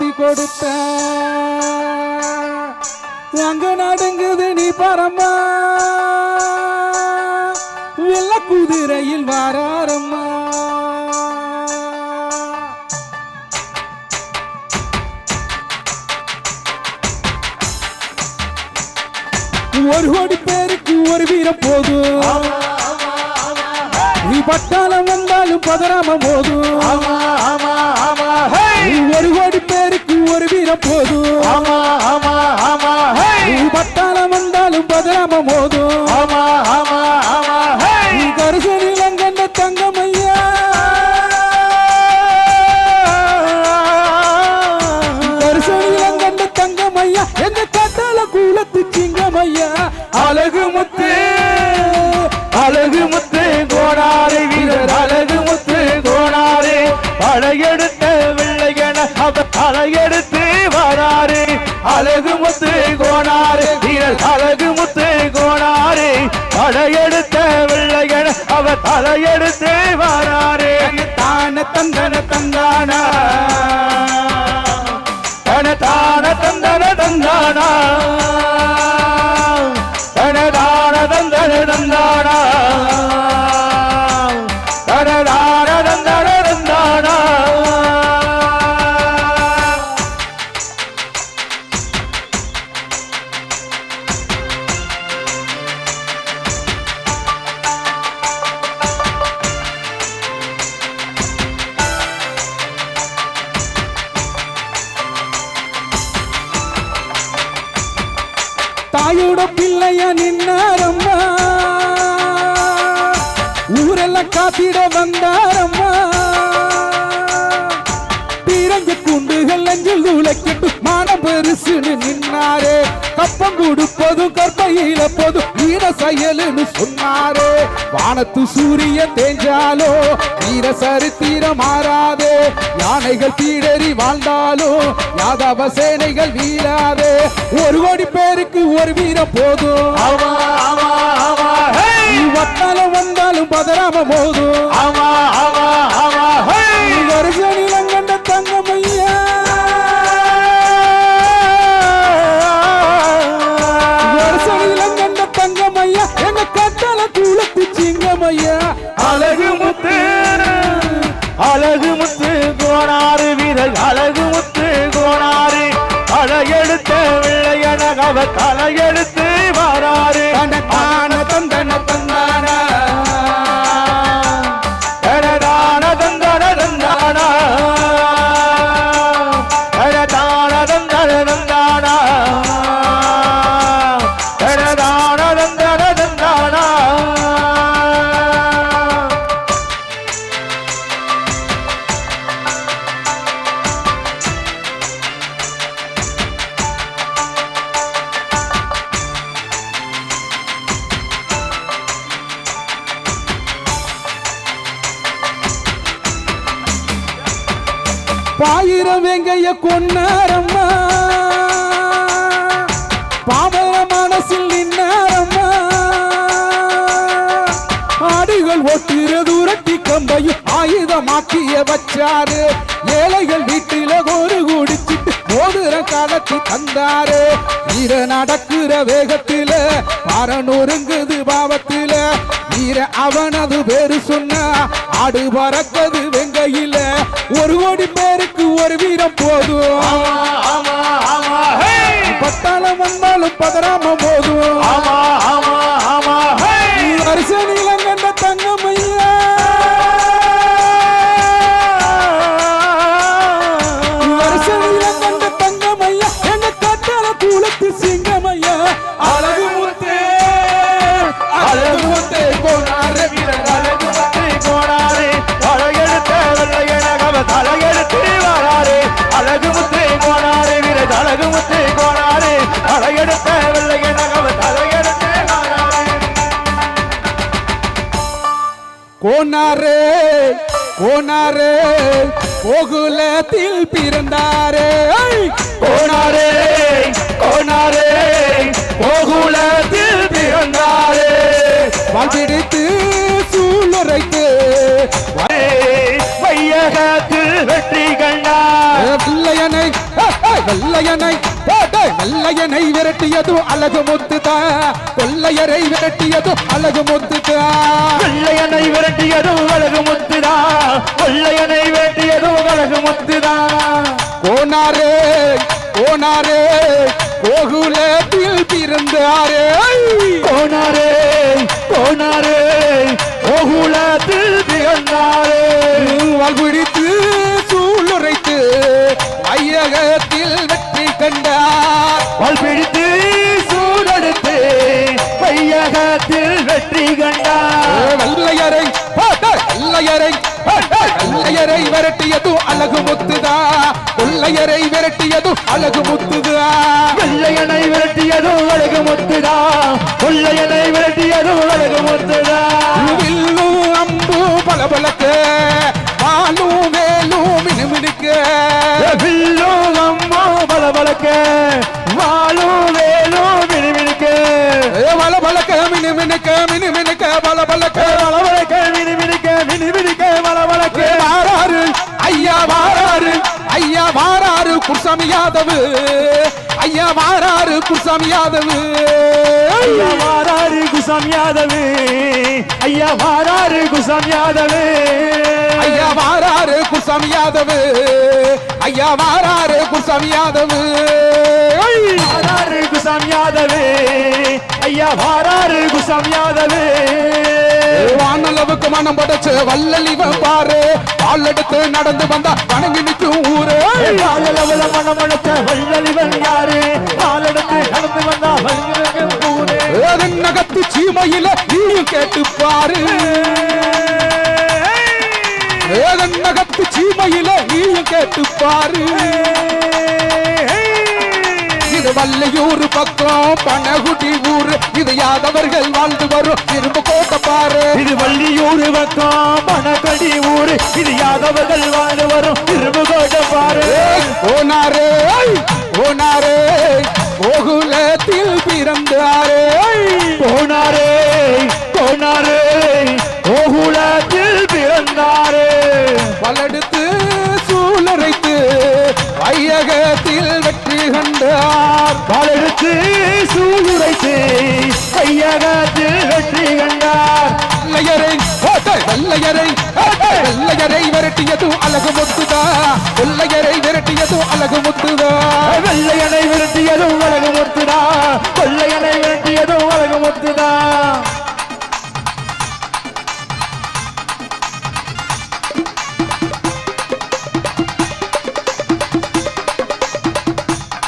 கட்டி கொடுத்த அங்க நடுங்குது நீ பரமா வெள்ள குதிரையில் வாராரம்மா ஒரு கோடி பேருக்கு ஒரு வீரம் போதும் நீ பட்டாளம் வந்தாலும் பதறாம போதும் ஒரு கோடி பேர் ஒரு வீரம் போதும் ஆமா ஆமா ஆமா நீ பட்டாளம் வந்தாலும் பதறாம போதும் ஆமா ஆமா ஆமா நீ கருசனில் அங்கண்ட கருசனில் எங்க கட்டால கூலத்து சிங்கமையா அழகு எடுத்து வராரு. அழகு முத்து கோனாரு அழகு முத்து கோனாரு படையெடுத்த வெள்ளையன அவர் தலையெடுத்து வராரு. தான தந்தன தந்தானா. தன தான தந்தன தந்தானா. தாயோட பிள்ளையா நின்னாரம்மா. ஊரெல்லாம் காத்திட வந்தாரம்மா. உழைக்கிட்டு மானம் பெருசுன்னு நின்னாரே. கப்பம் கொடுப்பதும் கற்பையில போதும். வீர செயலுன்னு சொன்னாரே. வானத்து சூரியன் தேஞ்சாலோ வீர சரித்திரம் மாறாதே. யானைகள் பீடறி வாழ்ந்தாலோ யாதவ சேனைகள் வீழாதே. ஒரு கோடி பேருக்கு ஒரு வீரம் போதும். ஆமா ஆமா ஹே! வட்டாலும் வந்தாலும் பதறாம போதும். ஆமா ஆமா ஆமா அவ கலையெழு பாயிரம் வெங்கைய கொன்னாரம்மா? பாமர மனசில் நின்னாரம்மா? ஆடுகள் ஒட்டுறது தூரட்டி கம்பையும் ஆயுதமாக்கிய வச்சாரு. ஏழைகள் வீட்டில ஒரு குடிச்சிட்டு மோதிரம் கலத்தி தந்தாரு. வீர நடக்கிற வேகத்தில பரநொருங்குது பாவத்தில. வீர அவனது பேரு சொன்னா ஆடு பறக்கது வெங்கையில. ஒரு கோடி பேருக்கு ஒரு வீரம் போதும். பட்டாளம் வந்தாலும் பதறாம போதும். கோனாரே கோனாரே கோகுலத்தில் பிறந்தாரே. கோனா வெள்ளையனை போட்டு வெள்ளையனை விரட்டியதும் அழகு முத்துதான் கொள்ளையரை விரட்டியதும் அழகு முத்துதான் வெள்ளையனை விரட்டியதும் அழகு முத்துதா வெள்ளையனை விரட்டியதும் அழகு முத்துதா கோனாரே கோனாரே கோகுலத்தில் பிறந்தாரே. கோனாரே கோனாரே கோகுலத்தில் பிறந்தாரே. வாழ்பிடித்து சூளுரைத்து ஐயகத்தில் வெற்றி கண்டார். வால் பிடித்து சூடெடுத்து பையகத்தில் வெற்றி கண்டார். வெள்ளையரை வெள்ளையரை வெள்ளையரை விரட்டியதும் அழகு முத்துதா. கொள்ளையரை விரட்டியதும் அழகு முத்துதா. வெள்ளையனை விரட்டியதும் அழகு முத்துதா. கொள்ளையனை விரட்டியதும் அழகு முத்துதா. வில்லும் அம்பு பளபளக்க பாலும் வேலும் மினுமினுக்க. பலபலக்க வாழும் வேலும் மினுமினுக்க பளபளக்க மினுமினுக்க மினுமினுக்க பளபளக்க பலபலக்க மினுமினுக்க மினுமினுக்க பலபலக்க வாராரு ஐயா வாராரு ஐயா வாராரு குர்சாமி யாதவு ஐயா வாராரு குர்சாமி யாதவு ஐயா வாராரு குசாம் யாதவு ஐயா வாராரு குசாம் யாதவு ஐயா வாராரு குர்சாமி யாதவு ஐயா வாராரு குர்சாமி யாதவு. வாராரு குசாம் யாதவு. ஐயா வாராரு குசாம் யாதவு. வானளவுக்கு மனம் படைச்சு வல்லலிவன் பாரு. பால் எடுத்து நடந்து வந்தா வணங்கி நிற்கும் ஊரு. பாலளவுல மனமளத்த வள்ளலிவன் யாரு? பாலெடுத்து நடந்து வந்தா வல்லிவன் ஊரே. அதன் நகத்து சீமையில நீயும் கேட்டு பாரு ஏதன் நகத்து சீமையில நீயும் கேட்டு பாரு. இது வள்ளியூர் பக்கம் பனகுடி ஊரு. இது யாதவர்கள் வாழ்ந்து வரும். இரும்பு கோட்டை பாரு. இது வள்ளியூர் பக்கம் மணக்கடி ஊரு. இது யாதவர்கள் வாழ்ந்து வரும். திரும்பு கோட்டை பாரு. ஓனாரே ஓனாரே கோகுலத்தில் பிறந்தாரே. போனாரே போனாரே பலடுத்து சூழரைத்து வையகத்தில் வெற்றி கண்டார். பாலெடுத்து சூளுரைத்து கையகத்தில் வெற்றி கண்டார். வெள்ளையரை வெள்ளையரை வெள்ளையரை விரட்டியது அழகு முத்துதா. வெள்ளையரை விரட்டியது அழகு முத்துதா. வெள்ளையனை